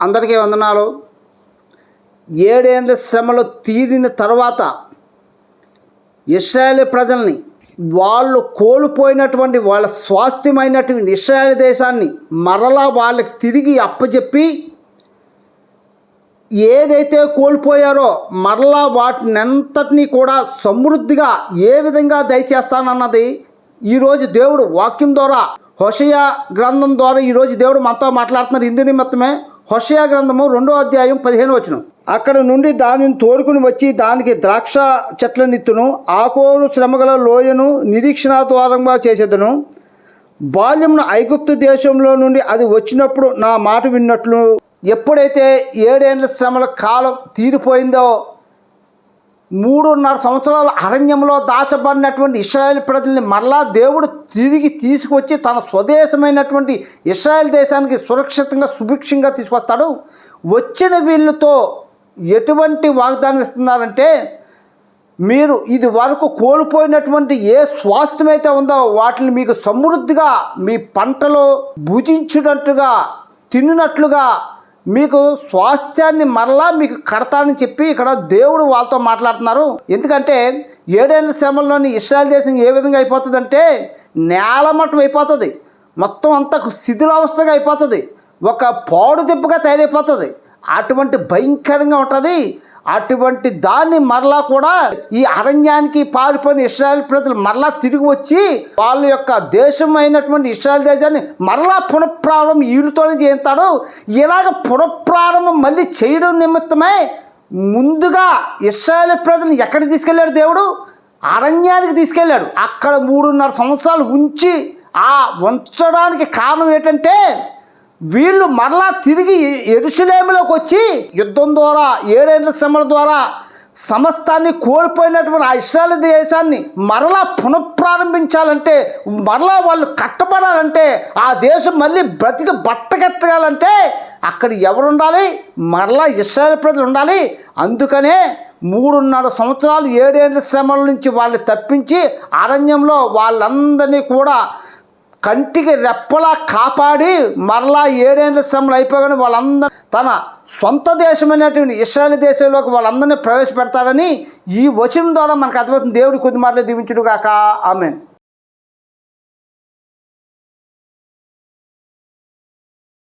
అందరికీ వందనాలు. ఏడేండ్ల శ్రమలు తీరిన తర్వాత ఇస్రాయేల్ ప్రజల్ని వాళ్ళు కోల్పోయినటువంటి వాళ్ళ స్వాస్థ్యమైనటువంటి ఇస్రాయేల్ దేశాన్ని మరలా వాళ్ళకి తిరిగి అప్పచెప్పి ఏదైతే కోల్పోయారో మరలా వాటినంతటినీ కూడా సమృద్ధిగా ఏ విధంగా దయచేస్తానన్నది ఈరోజు దేవుడు వాక్యం ద్వారా హోషయ గ్రంథం ద్వారా ఈరోజు దేవుడు మనతో మాట్లాడుతున్నారు. ఇందు నిమిత్తమే హొషయా గ్రంథము రెండో అధ్యాయం పదిహేను వచనం. అక్కడ నుండి దానిని తోడుకుని వచ్చి దానికి ద్రాక్ష చెట్ల నిత్తును ఆకోరు శ్రమగల లోయను నిరీక్షణ ద్వారంగా చేసేదను. బాల్యమును ఐగుప్తు దేశంలో నుండి అది వచ్చినప్పుడు నా మాట విన్నట్లు. ఎప్పుడైతే ఏడేండ్ల శ్రమల కాలం తీరిపోయిందో మూడున్నర సంవత్సరాల అరణ్యంలో దాచబడినటువంటి ఇస్రాయేల్ ప్రజల్ని మరలా దేవుడు తిరిగి తీసుకొచ్చి తన స్వదేశమైనటువంటి ఇస్రాయేల్ దేశానికి సురక్షితంగా సుభిక్షంగా తీసుకొస్తాడు. వచ్చిన వీళ్ళతో ఎటువంటి వాగ్దానం ఇస్తున్నారంటే మీరు ఇది వరకు కోల్పోయినటువంటి ఏ స్వాస్థ్యం అయితే ఉందో వాటిని మీకు సమృద్ధిగా మీ పంటలో భుజించినట్టుగా తిన్నట్లుగా మీకు స్వాస్థ్యాన్ని మరలా మీకు కడతానని చెప్పి ఇక్కడ దేవుడు వాళ్ళతో మాట్లాడుతున్నారు. ఎందుకంటే ఏడేళ్ళ శ్రమంలోని ఇస్రాయల్ దేశం ఏ విధంగా అయిపోతుందంటే నేలమట్టం అయిపోతుంది. మొత్తం అంతా శిథిలావస్థగా అయిపోతుంది. ఒక పాడు దెబ్బగా తయారైపోతుంది. అటువంటి భయంకరంగా ఉంటుంది. అటువంటి దాన్ని మరలా కూడా ఈ అరణ్యానికి పారిపోయిన ఇస్రాయల్ ప్రజలు మరలా తిరిగి వచ్చి వాళ్ళ యొక్క దేశం అయినటువంటి ఇస్రాయల్ దేశాన్ని మరలా పునఃప్రారంభం వీళ్ళతోనే చేస్తాడు. ఇలాగ పునఃప్రారంభం మళ్ళీ చేయడం నిమిత్తమే ముందుగా ఇస్రాయల్ ప్రజలను ఎక్కడికి తీసుకెళ్ళాడు దేవుడు? అరణ్యానికి తీసుకెళ్ళాడు. అక్కడ మూడున్నర సంవత్సరాలు ఉంచి ఆ ఉంచడానికి కారణం ఏంటంటే వీళ్ళు మరలా తిరిగి ఎరుసలేములోకి వచ్చి యుద్ధం ద్వారా ఏడేళ్ళ శ్రమల ద్వారా సమస్తాన్ని కోల్పోయినటువంటి ఆ ఇస్రాయల్ దేశాన్ని మరలా పునఃప్రారంభించాలంటే మరలా వాళ్ళు కట్టబడాలంటే ఆ దేశం మళ్ళీ బ్రతికి బట్టగట్టగాలంటే అక్కడ ఎవరు ఉండాలి మరలా ఇస్రాయల్ ప్రజలు ఉండాలి. అందుకనే మూడున్నర సంవత్సరాలు ఏడేళ్ళ శ్రమల నుంచి వాళ్ళు తప్పించి అరణ్యంలో వాళ్ళందరినీ కూడా కంటికి రెప్పలా కాపాడి మరలా ఏడేళ్ళ శ్రమలు అయిపోగానే వాళ్ళందరూ తన సొంత దేశమైనటువంటి ఇస్రాయల్ దేశంలోకి వాళ్ళందరినీ ప్రవేశపెడతాడని ఈ వచనం ద్వారా మనకు అర్థమవుతుంది. దేవుడి కొద్ది మాటలు దీవించుడుగాక కాక